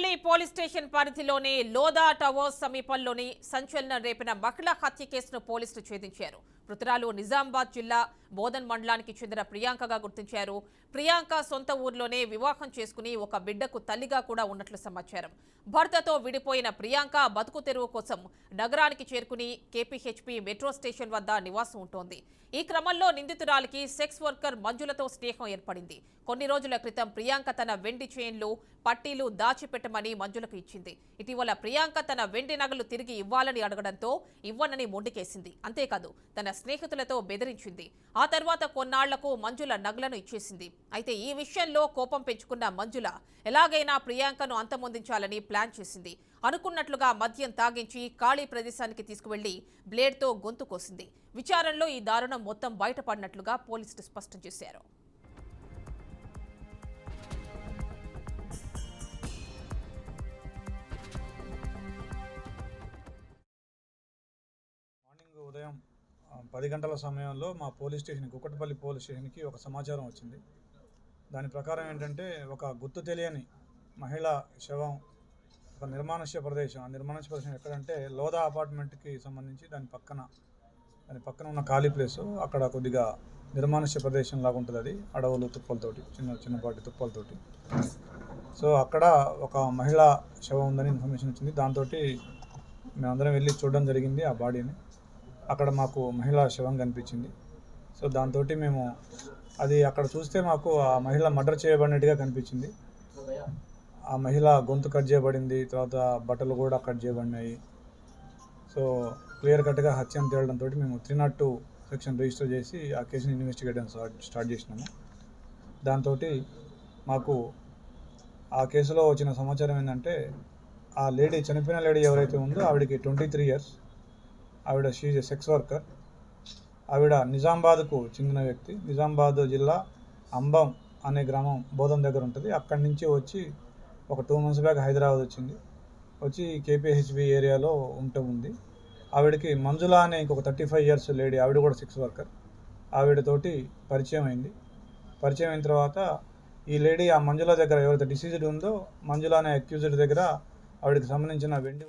Kukatpally police station పరిధిలోని Lodha towers సమీపంలోని సంచలనం రేపిన మహిళ హత్య కేసును పోలీసులు ఛేదించారు. మృతురాలు నిజామాబాద్ జిల్లా బోధన్ మండలానికి చెందిన ప్రియాంకగా గుర్తించారు. ప్రియాంక సొంత ఊర్లోనే వివాహం చేసుకుని ఒక బిడ్డకు తల్లిగా కూడా ఉన్నట్లు సమాచారం. భర్తతో విడిపోయిన ప్రియాంక బతుకు తెరువు కోసం నగరానికి చేరుకుని కేపీహెచ్పి మెట్రో స్టేషన్ వద్ద నివాసం ఉంటోంది. ఈ క్రమంలో నిందితురాలికి సెక్స్ వర్కర్ మంజులతో స్నేహం ఏర్పడింది. కొన్ని రోజుల క్రితం ప్రియాంక తన వెండి చైన్లు పట్టీలు దాచిపెట్టమని మంజులకు ఇచ్చింది. ఇటీవల ప్రియాంక తన వెండి నగలు తిరిగి ఇవ్వాలని అడగడంతో ఇవ్వనని మొండికేసింది. అంతేకాదు తన స్నేహితులతో బెదిరించింది. ఆ తర్వాత కొన్నాళ్ళకు మంజుల నగలను ఇచ్చేసింది. అయితే ఈ విషయంలో కోపం పెంచుకున్న మంజుల ఎలాగైనా ప్రియాంకను అంతమొందించాలని ప్లాన్ చేసింది. అనుకున్నట్లుగా మద్యం తాగించి ఖాళీ ప్రదేశానికి తీసుకువెళ్ళి బ్లేడ్తో గొంతు కోసింది. విచారణలో ఈ దారుణం మొత్తం బయటపడినట్లుగా పోలీసులు స్పష్టం చేశారు. ఉదయం పది గంటల సమయంలో మా పోలీస్ స్టేషన్ కుక్కటపల్లి పోలీస్ స్టేషన్కి ఒక సమాచారం వచ్చింది. దాని ప్రకారం ఏంటంటే ఒక గుర్తు తెలియని మహిళ శవం ఒక నిర్మానుష్య ప్రదేశం. ఆ నిర్మానుష్య ప్రదేశం ఎక్కడంటే లోదా అపార్ట్మెంట్కి సంబంధించి దాని పక్కన దాని పక్కన ఉన్న ఖాళీ ప్లేస్. అక్కడ కొద్దిగా నిర్మానుష్య ప్రదేశం లాగా ఉంటుంది అది అడవులు తుప్పలతోటి చిన్న చిన్నపాటి తుప్పలతోటి. సో అక్కడ ఒక మహిళ శవం ఉందని ఇన్ఫర్మేషన్ వచ్చింది. దాంతో మేమందరం వెళ్ళి చూడడం జరిగింది ఆ బాడీని. అక్కడ మాకు మహిళ శవం కనిపించింది. సో దాంతో మేము అది అక్కడ చూస్తే మాకు ఆ మహిళ మర్డర్ చేయబడినట్టుగా కనిపించింది. ఆ మహిళ గొంతు కట్ చేయబడింది తర్వాత బట్టలు కూడా కట్ చేయబడినాయి. సో క్లియర్ కట్గా హత్య అని తేలడంతో మేము three not two section register చేసి ఆ కేసుని ఇన్వెస్టిగేట్ స్టార్ట్ స్టార్ట్ చేసినాము. దాంతో మాకు ఆ కేసులో వచ్చిన సమాచారం ఏంటంటే ఆ లేడీ చనిపోయిన లేడీ ఎవరైతే ఉందో ఆవిడకి ట్వంటీ త్రీ ఇయర్స్. ఆవిడ షీజ్ ఎ సెక్స్ వర్కర్. ఆవిడ నిజామాబాద్కు చెందిన వ్యక్తి. నిజామాబాద్ జిల్లా అంబం అనే గ్రామం బోధం దగ్గర ఉంటుంది. అక్కడి నుంచి వచ్చి ఒక టూ మంత్స్ బ్యాక్ హైదరాబాద్ వచ్చింది. వచ్చి కేపీహెచ్బి ఏరియాలో ఉంటూ ఉంది. ఆవిడకి మంజుల అనే ఇంకొక థర్టీ ఫైవ్ ఇయర్స్ లేడీ ఆవిడ కూడా సెక్స్ వర్కర్. ఆవిడతోటి పరిచయం అయింది. పరిచయం అయిన తర్వాత ఈ లేడీ ఆ మంజుల దగ్గర ఎవరైతే డిసీజ్డ్ ఉందో మంజుల అనే అక్యూజ్డ్ దగ్గర ఆవిడకి సంబంధించిన వెండి